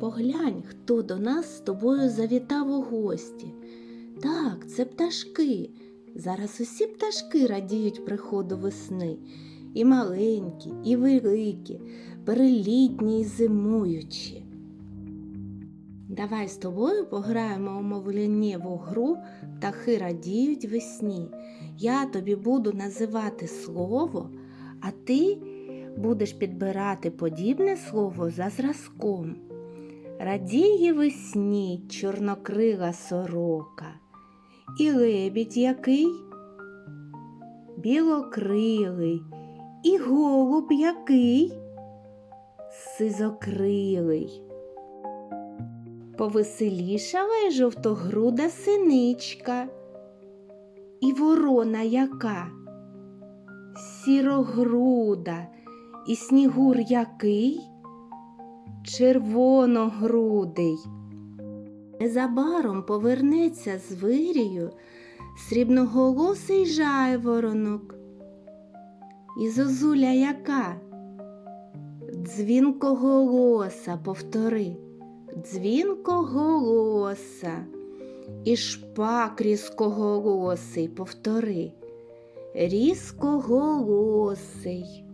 Поглянь, хто до нас з тобою завітав у гості. Так, це пташки. Зараз усі пташки радіють приходу весни. І маленькі, і великі, перелітні і зимуючі. Давай з тобою пограємо у мовленнєву гру Птахи радіють весні. Я тобі буду називати слово, а ти будеш підбирати подібне слово за зразком. Радіє весні чорнокрила сорока. І лебідь який? Білокрилий. І голуб який? Сизокрилий. Повеселішала й жовтогруда синичка. І ворона яка? Сірогруда. І снігур який? Червоногрудий. Незабаром повернеться з вирію срібноголосий жайворонок. І зозуля яка? Дзвінкоголоса, повтори, дзвінкоголоса. І шпак різкоголосий, повтори, різкоголосий.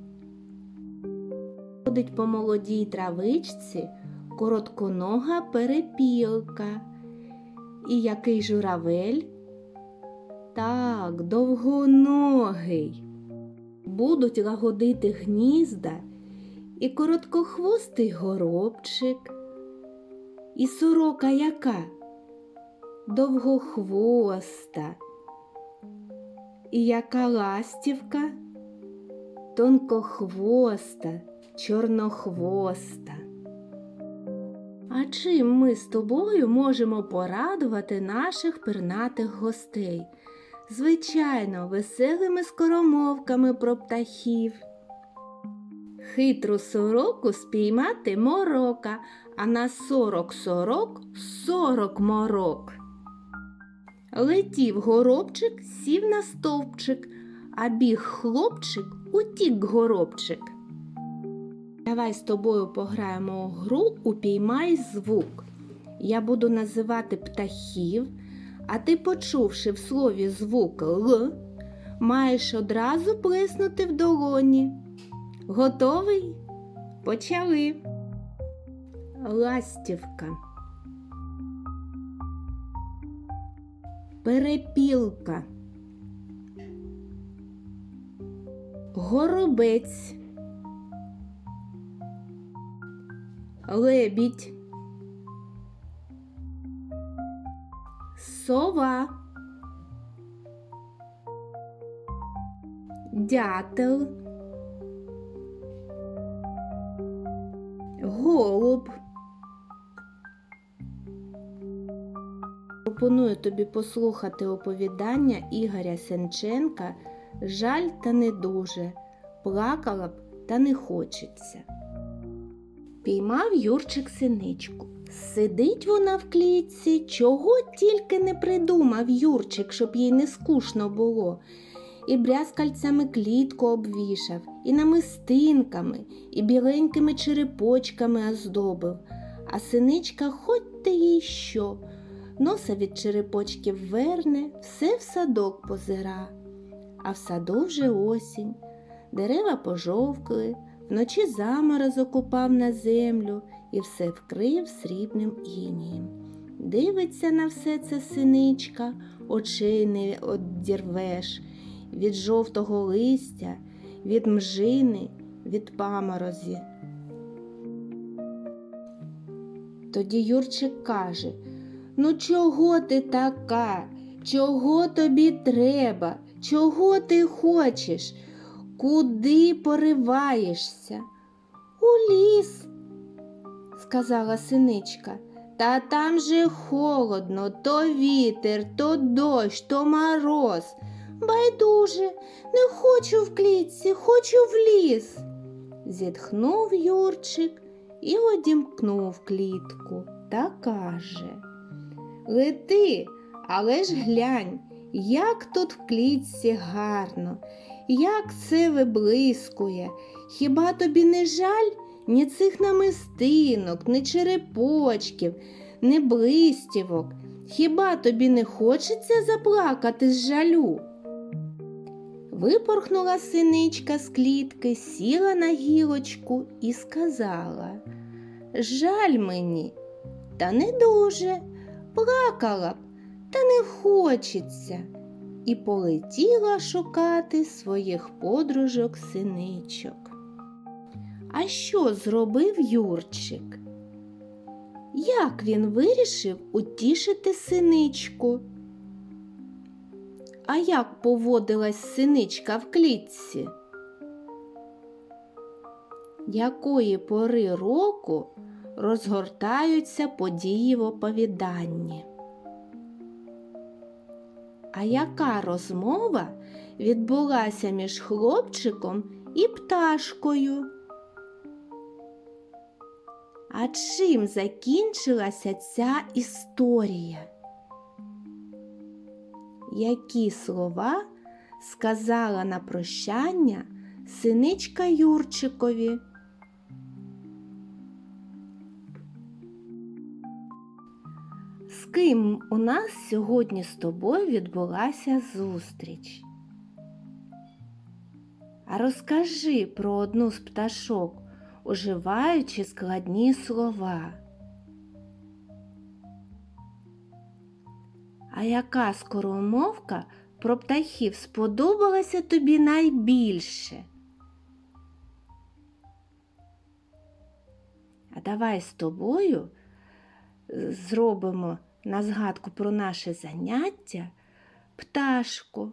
Ходить по молодій травичці коротконога перепілка. І який журавель? Так, довгоногий. Будуть лагодити гнізда і короткохвостий горобчик, і сорока яка? Довгохвоста. І яка ластівка? Тонкохвоста, чорнохвоста. А чим ми з тобою можемо порадувати наших пернатих гостей? Звичайно, веселими скоромовками про птахів. Хитру сороку спіймати морока, а на сорок сорок сорок морок. Летів горобчик, сів на стовпчик, а біг хлопчик, утік горобчик. Давай з тобою пограємо у гру Упіймай звук. Я буду називати птахів, а ти, почувши в слові звук Л, маєш одразу плеснути в долоні. Готовий? Почали. Ластівка. Перепілка. Горобець. Лебідь. Сова. Дятел. Голуб. Пропоную тобі послухати оповідання Ігоря Сенченка Жаль та не дуже. Плакала б та не хочеться. Піймав Юрчик синичку. Сидить вона в клітці, чого тільки не придумав Юрчик, щоб їй не скучно було. І брязкальцями клітку обвішав, і намистинками, і біленькими черепочками оздобив. А синичка хоть ти їй що. Носа від черепочків верне, все в садок позира. А в саду вже осінь. Дерева пожовкли, вночі заморозок упав на землю і все вкрив срібним інієм. Дивиться на все це синичка, очей не одірвеш, від жовтого листя, від мжини, від паморозі. Тоді Юрчик каже Ну, чого ти така? Чого тобі треба? Чого ти хочеш? Куди пориваєшся? У ліс, сказала синичка. Та там же холодно, то вітер, то дощ, то мороз. Байдуже, не хочу в клітці, хочу в ліс. Зітхнув Юрчик і одімкнув клітку та каже Лети, але ж глянь, як тут в клітці гарно, як це виблискує. Хіба тобі не жаль ні цих намистинок, ні черепочків, ні блистівок. Хіба тобі не хочеться заплакати з жалю? Випорхнула синичка з клітки, сіла на гілочку і сказала Жаль мені, та не дуже, плакала б, та не хочеться. І полетіла шукати своїх подружок синичок. А що зробив Юрчик? Як він вирішив утішити синичку? А як поводилась синичка в клітці? Якої пори року розгортаються події в оповіданні? А яка розмова відбулася між хлопчиком і пташкою? А чим закінчилася ця історія? Які слова сказала на прощання синичка Юрчикові? З ким у нас сьогодні з тобою відбулася зустріч? А розкажи про одну з пташок, уживаючи складні слова. А яка скоромовка про птахів сподобалася тобі найбільше? А давай з тобою зробимо на згадку про наше заняття пташку.